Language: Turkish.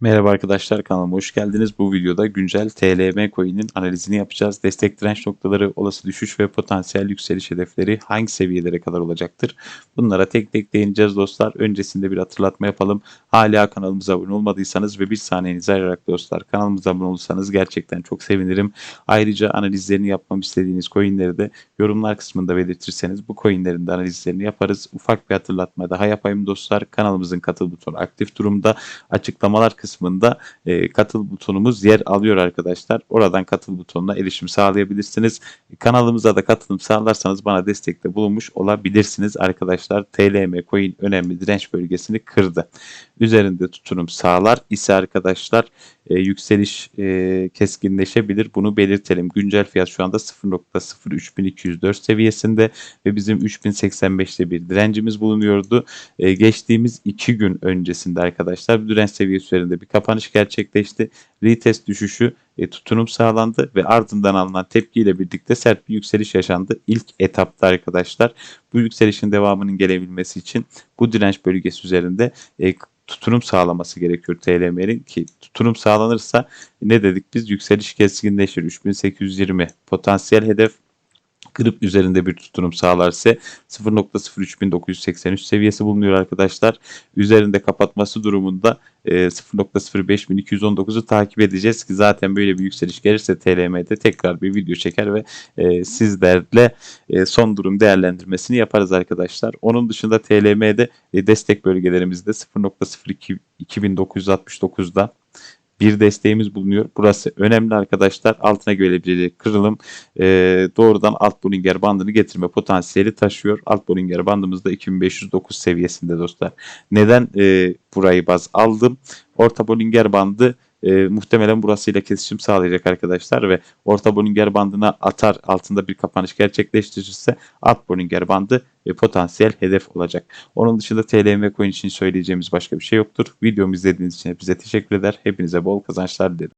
Merhaba arkadaşlar kanalıma hoş geldiniz. Bu videoda güncel TLM coin'in analizini yapacağız. Destek direnç noktaları, olası düşüş ve potansiyel yükseliş hedefleri hangi seviyelere kadar olacaktır? Bunlara tek tek değineceğiz dostlar. Öncesinde bir hatırlatma yapalım. Hala kanalımıza abone olmadıysanız ve bir saniyenizi ayırarak dostlar kanalımıza abone olursanız gerçekten çok sevinirim. Ayrıca analizlerini yapmamı istediğiniz coin'leri de yorumlar kısmında belirtirseniz bu coin'lerin de analizlerini yaparız. Ufak bir hatırlatma daha yapayım dostlar. Kanalımızın katıl butonu aktif durumda. Açıklamalar kısmında e, katıl butonumuz yer alıyor arkadaşlar. Oradan katıl butonuna erişim sağlayabilirsiniz. Kanalımıza da katılım sağlarsanız bana destekte bulunmuş olabilirsiniz arkadaşlar. TLM coin önemli direnç bölgesini kırdı. Üzerinde tutunum sağlar ise arkadaşlar e, yükseliş e, keskinleşebilir. Bunu belirtelim. Güncel fiyat şu anda 0.03204 seviyesinde ve bizim 3085'te bir direncimiz bulunuyordu. E, geçtiğimiz 2 gün öncesinde arkadaşlar direnç seviyesi üzerinde bir kapanış gerçekleşti. Retest düşüşü e, tutunum sağlandı ve ardından alınan tepkiyle birlikte sert bir yükseliş yaşandı. İlk etapta arkadaşlar bu yükselişin devamının gelebilmesi için bu direnç bölgesi üzerinde e, tutunum sağlaması gerekiyor TLM'nin ki tutunum sağlanırsa ne dedik biz? Yükseliş keskinleşir. 3820 potansiyel hedef kırıp üzerinde bir tutunum sağlarsa 0.03983 seviyesi bulunuyor arkadaşlar. Üzerinde kapatması durumunda e, 0.05219'u takip edeceğiz ki zaten böyle bir yükseliş gelirse TLM'de tekrar bir video çeker ve e, sizlerle e, son durum değerlendirmesini yaparız arkadaşlar. Onun dışında TLM'de e, destek bölgelerimizde 0.02 2969'da bir desteğimiz bulunuyor. Burası önemli arkadaşlar. Altına gelebilecek kırılım e, doğrudan alt Bollinger bandını getirme potansiyeli taşıyor. Alt Bollinger bandımız da 2509 seviyesinde dostlar. Neden e, burayı baz aldım? Orta Bollinger bandı e, muhtemelen burasıyla kesişim sağlayacak arkadaşlar ve orta Bollinger bandına atar altında bir kapanış gerçekleştirirse alt Bollinger bandı e, potansiyel hedef olacak. Onun dışında TLM coin için söyleyeceğimiz başka bir şey yoktur. Videomu izlediğiniz için hepinize teşekkür eder. Hepinize bol kazançlar dilerim.